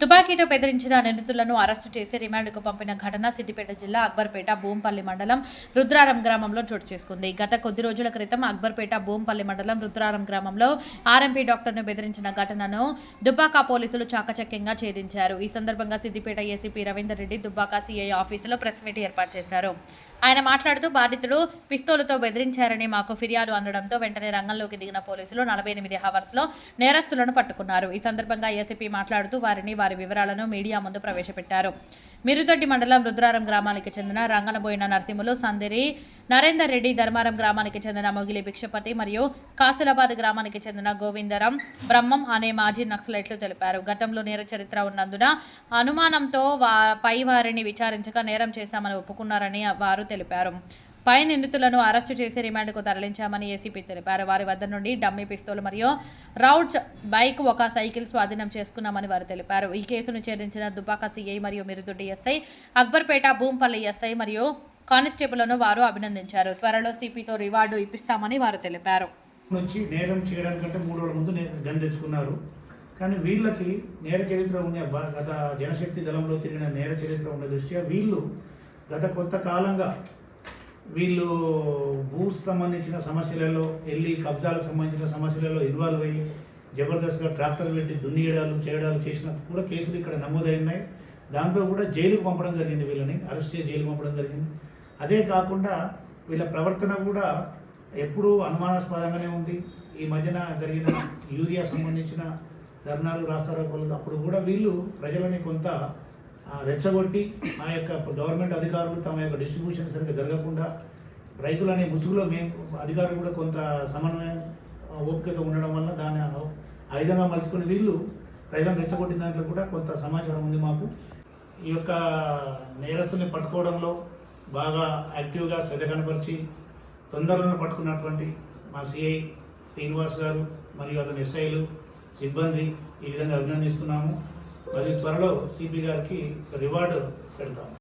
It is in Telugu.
తుపాకీతో బెదిరించిన నిందితులను అరెస్టు చేసి రిమాండ్కు పంపిన ఘటన సిద్దిపేట జిల్లా అక్బర్పేట భూంపల్లి మండలం రుద్రారం గ్రామంలో చోటు చేసుకుంది. గత కొద్ది రోజుల క్రితం అక్బర్పేట భూంపల్లి మండలం రుద్రారం గ్రామంలో ఆర్ఎంపీ డాక్టర్ను బెదిరించిన ఘటనను దుబ్బాక పోలీసులు చాకచక్యంగా ఛేదించారు. ఈ సందర్భంగా సిద్దిపేట ఏసీపీ రవీందర్ రెడ్డి దుబ్బాక సీఐ ఆఫీసులో ప్రెస్ మీట్ ఏర్పాటు చేశారు. ఆయన మాట్లాడుతూ బాధితుడు పిస్తోలుతో బెదిరించారని మాకు ఫిర్యాదు అందడంతో వెంటనే రంగంలోకి దిగిన పోలీసులు నలభై ఎనిమిది హవర్స్లో నేరస్తులను పట్టుకున్నారు. ఈ సందర్భంగా ఏసీపీ మాట్లాడుతూ వారిని వారి వివరాలను మీడియా ముందు ప్రవేశపెట్టారు. మిరుదొడ్డి మండలం రుద్రారం గ్రామానికి చెందిన రంగనబోయిన నరసింహులు సందిరి నరేందర్ రెడ్డి ధర్మారం గ్రామానికి చెందిన మొగిలి భిక్షపతి మరియు కాసులాబాద్ గ్రామానికి చెందిన గోవిందరం బ్రహ్మం అనే మాజీ నక్సలైట్లు తెలిపారు. గతంలో నేర చరిత్ర ఉన్నందున అనుమానంతో వా పై వారిని విచారించగా నేరం చేశామని ఒప్పుకున్నారని వారు తెలిపారు. పై నిందితులను అరెస్టు చేసి రిమాండ్కు తరలించామని ఏసీపీ తెలిపారు. వారి వద్ద నుండి డమ్మీ పిస్తోల్ మరియు రౌడ్ బైక్ ఒక సైకిల్ స్వాధీనం చేసుకున్నామని వారు తెలిపారు. ఈ కేసును ఛేదించిన దుబాక సీఐ మరియు మిరుదుడ్డి ఎస్ఐ అక్బర్పేట భూంపల్లి ఎస్ఐ మరియు కానిస్టేబుల్ను వారు అభినందించారు. త్వరలో సిపితో రివార్డు ఇప్పిస్తామని వారు తెలిపారు. వచ్చి నేరం చేయడానికంటే మూడు రోజుల ముందు గన్ తెచ్చుకున్నారు. కానీ వీళ్ళకి నేర చరిత్ర ఉన్న గత జనశక్తి దళంలో తిరిగిన నేర చరిత్ర ఉన్న దృష్ట్యా వీళ్ళు గత కొంతకాలంగా వీళ్ళు భూ సంబంధించిన సమస్యలలో వెళ్ళి కబ్జాలకు సంబంధించిన సమస్యలలో ఇన్వాల్వ్ అయ్యి జబర్దస్త్గా ట్రాక్టర్ పెట్టి దున్నియడాలు చేయడాలు చేసిన కూడా కేసులు ఇక్కడ నమోదై ఉన్నాయి. దాంట్లో కూడా జైలుకు పంపడం జరిగింది వీళ్ళని. అరెస్ట్ చేసి జైలుకు పంపడం జరిగింది. అదే కాకుండా వీళ్ళ ప్రవర్తన కూడా ఎప్పుడూ అనుమానాస్పదంగానే ఉంది. ఈ మధ్యన జరిగిన యూరియా సంబంధించిన ధర్నాలు రాస్తారోకోలు అప్పుడు కూడా వీళ్ళు ప్రజలని కొంత రెచ్చగొట్టి ఆ యొక్క గవర్నమెంట్ అధికారులు తమ యొక్క డిస్ట్రిబ్యూషన్ సరిగ్గా జరగకుండా రైతులనే ముసుగులో మేము అధికారులు కూడా కొంత సమన్వయం ఓపికతో ఉండడం వల్ల దాని ఆయుధంగా మలుచుకుని వీళ్ళు ప్రజలను రెచ్చగొట్టిన దాంట్లో కూడా కొంత సమాచారం ఉంది మాకు. ఈ యొక్క నేరస్తుల్ని పట్టుకోవడంలో బాగా యాక్టివ్గా శ్రద్ధ కనపరిచి తొందరలో పట్టుకున్నటువంటి మా సిఐ శ్రీనివాస్ గారు మరియు అతని ఎస్ఐలు సిబ్బంది ఈ విధంగా అభినందిస్తున్నాము. మరియు త్వరలో సిపి గారికి రివార్డు పెడతాము.